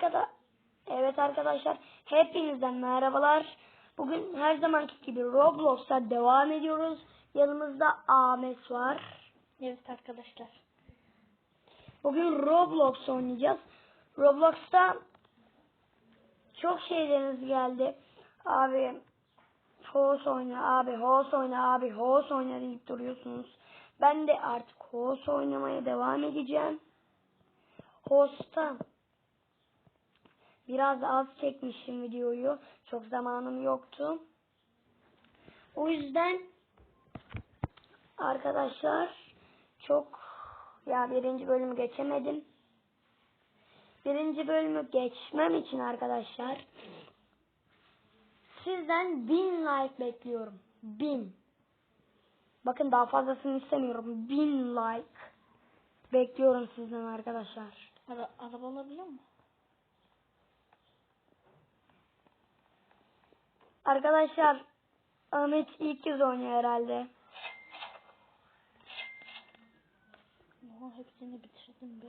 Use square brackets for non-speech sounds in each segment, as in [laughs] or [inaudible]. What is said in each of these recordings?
arkada Evet arkadaşlar hepinizden merhabalar. Bugün her zamanki gibi Roblox'a devam ediyoruz. Yanımızda Ahmet var. Evet arkadaşlar. Bugün Roblox oynayacağız. Roblox'ta çok şeyleriniz geldi. Abi host oyna, abi host oyna, abi host oyna deyip duruyorsunuz. Ben de artık host oynamaya devam edeceğim. Host'ta biraz az çekmişim videoyu. Çok zamanım yoktu. O yüzden arkadaşlar çok ya birinci bölümü geçemedim. Birinci bölümü geçmem için arkadaşlar sizden bin like bekliyorum. Bin. Bakın daha fazlasını istemiyorum. Bin like bekliyorum sizden arkadaşlar. Ara araba alabiliyor mu? Arkadaşlar Ahmet ilk kez oynuyor herhalde. Oha hepsini bitirdim be.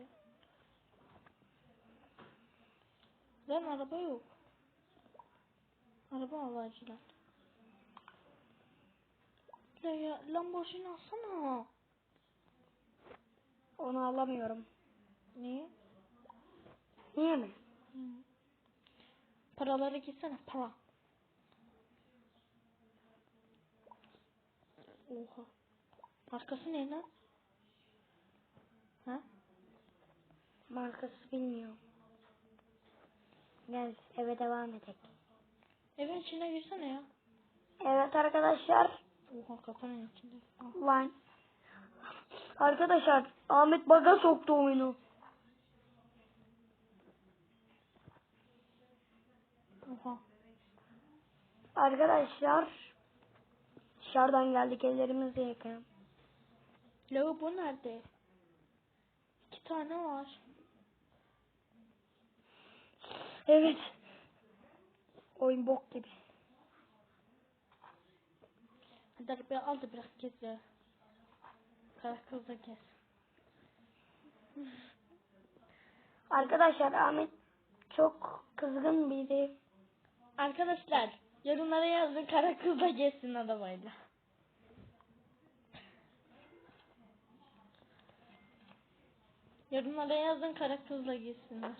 Lan araba yok. Araba alaycılar. La ya Lamborghini alsana. Onu alamıyorum. Niye? Niye mi? Hı. Paraları gitsene para. Oha. Arkası ne lan? Ha? Markası bilmiyorum. Gel eve devam edelim. Evin içine girsene ya. Evet arkadaşlar. Oha kapının içinde. Al. Lan. Arkadaşlar Ahmet baga soktu oyunu. Oha. Arkadaşlar dışarıdan geldik ellerimizi yıkayalım. Lavabo nerede? İki tane var. Evet. Oyun bok gibi. Hadi arabayı al da bırak gez ya. Kara kızla gez. Arkadaşlar Ahmet çok kızgın biri. Arkadaşlar yorumlara yazın kara kızla gezsin arabayla. Yorumlara yazın kara kızla gezsinler.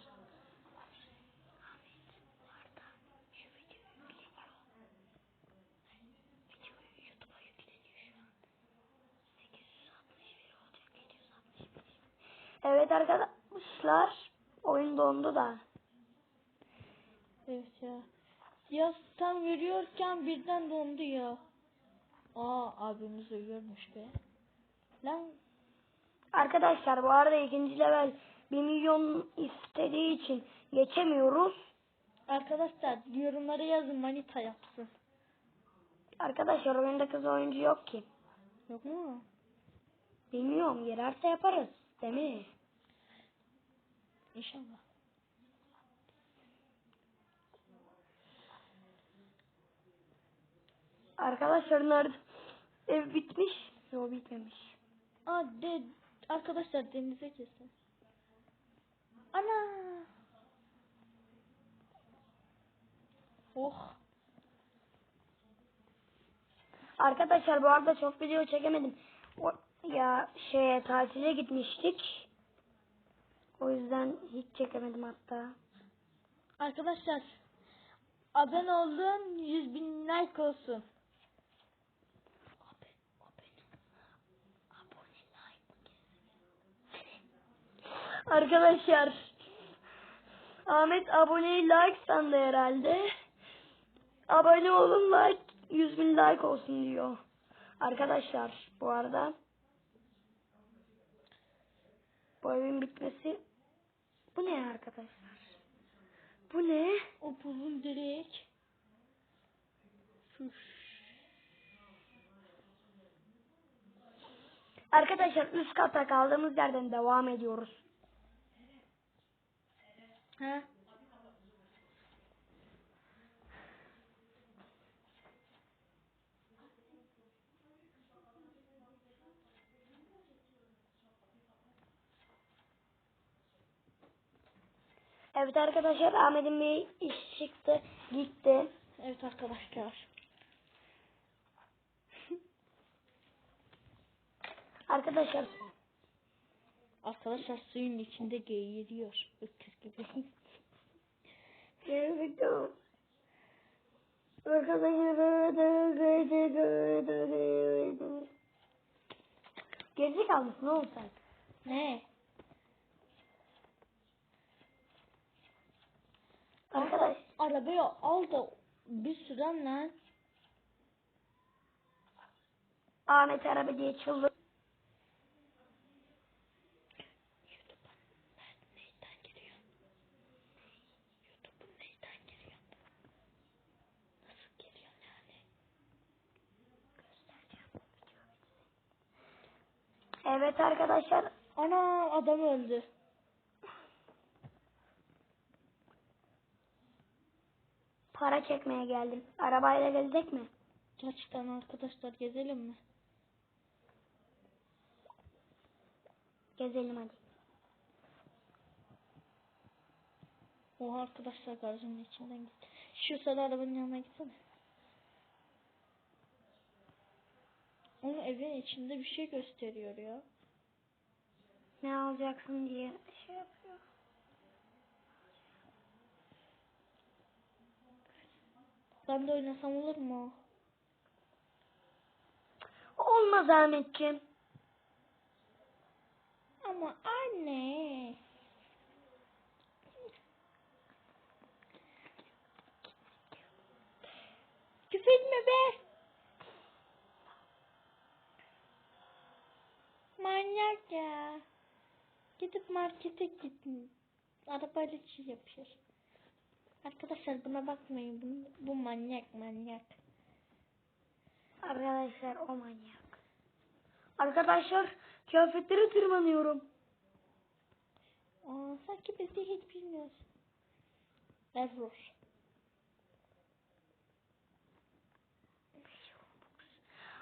Evet arkadaşlar oyun dondu da. Evet ya. Ya tam yürüyorken birden dondu ya. Aa abimiz uyuyormuş be. Lan Arkadaşlar bu arada ikinci level 1 milyon istediği için geçemiyoruz. arkadaşlar yorumlara yazın manita yapsın. Arkadaşlar oyunda kız oyuncu yok ki. Yok mu? Bilmiyorum girerse yaparız. Değil mi? İnşallah. Arkadaşlar nerede? Ev bitmiş. Yok bitmemiş. Aa arkadaşlar denize kesin. Ana. Oh. Arkadaşlar bu arada çok video çekemedim. O, ya şeye tatile gitmiştik. O yüzden hiç çekemedim hatta. Arkadaşlar abone olun 100 bin like olsun. Arkadaşlar Ahmet aboneyi like sandı herhalde. Abone olun like 100 bin like olsun diyor. Arkadaşlar bu arada bu evin bitmesi bu ne arkadaşlar? Bu ne? O buzun direk. Arkadaşlar üst kata kaldığımız yerden devam ediyoruz. Ha? Evet arkadaşlar Ahmet'in bir iş çıktı. Gitti. Evet arkadaşlar. Arkadaşlar Arkadaşlar suyun içinde geğiriyor. Öküz gibi. [laughs] Gerçekten. Arkadaşlar Gerizekalı [laughs] mısın oğlum sen? ne? Arkadaş Arabayı al da bir süren lan. Ahmet araba diye çıldı. Evet arkadaşlar Ana adam öldü. para çekmeye geldim. Arabayla gelecek mi? Gerçekten arkadaşlar gezelim mi? Gezelim hadi. Oha arkadaşlar garajın içinden git. Şu sarı arabanın yanına gitsene. Onun evin içinde bir şey gösteriyor ya. Ne alacaksın diye şey yapıyor. Ben de oynasam olur mu? Olmaz Ahmetciğim. Ama anne. Küfretme be. Manyak ya. Gidip markete gittin. Arabayla şey yapıyor. Arkadaşlar buna bakmayın. Bu, bu manyak manyak. Arkadaşlar o manyak. Arkadaşlar kıyafetlere tırmanıyorum. Aa, sanki biz de hiç bilmiyoruz. Error.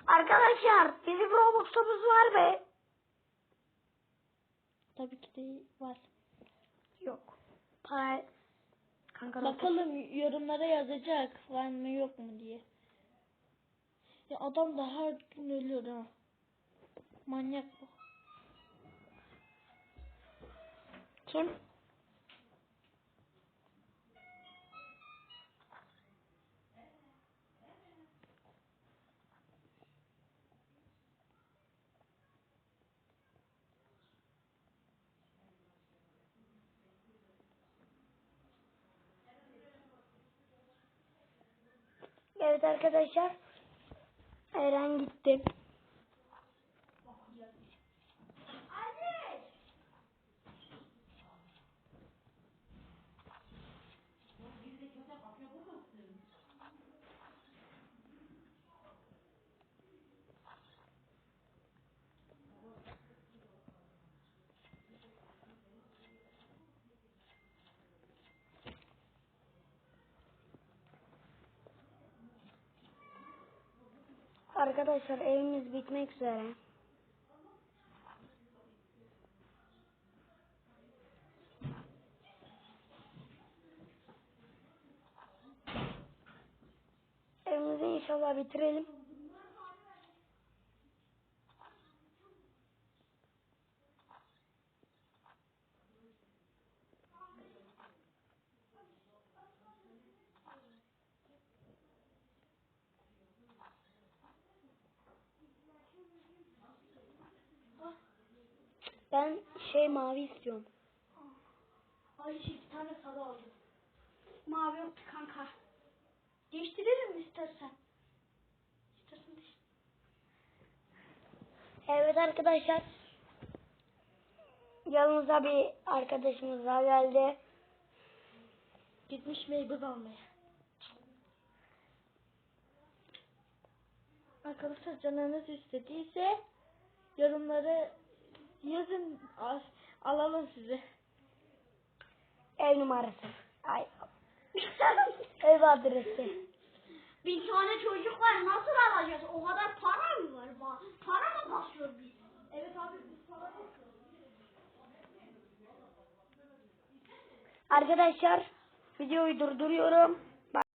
Arkadaşlar bizim Roblox'umuz var be. Tabii ki de var. Yok. Para... Kanka Bakalım yorumlara yazacak var mı yok mu diye. Ya adam da her gün ölüyor ha. Manyak bu. Kim? Evet arkadaşlar. Eren gitti. Arkadaşlar evimiz bitmek üzere. Evimizi inşallah bitirelim. Ben şey mavi istiyorum. Ay şey bir tane sarı aldım. Mavi yoktu kanka. Değiştirelim istersen. İstersen değiştir. Evet arkadaşlar. Yanımıza bir arkadaşımız daha geldi. Gitmiş meyve almaya. Arkadaşlar canınız istediyse yorumları yazın al- alalım size. Ev numarası. Ay. Ev adresi. Bir tane çocuk var nasıl alacağız? O kadar para mı var? Para mı basıyor biz? Evet abi biz para basıyoruz. Arkadaşlar videoyu durduruyorum.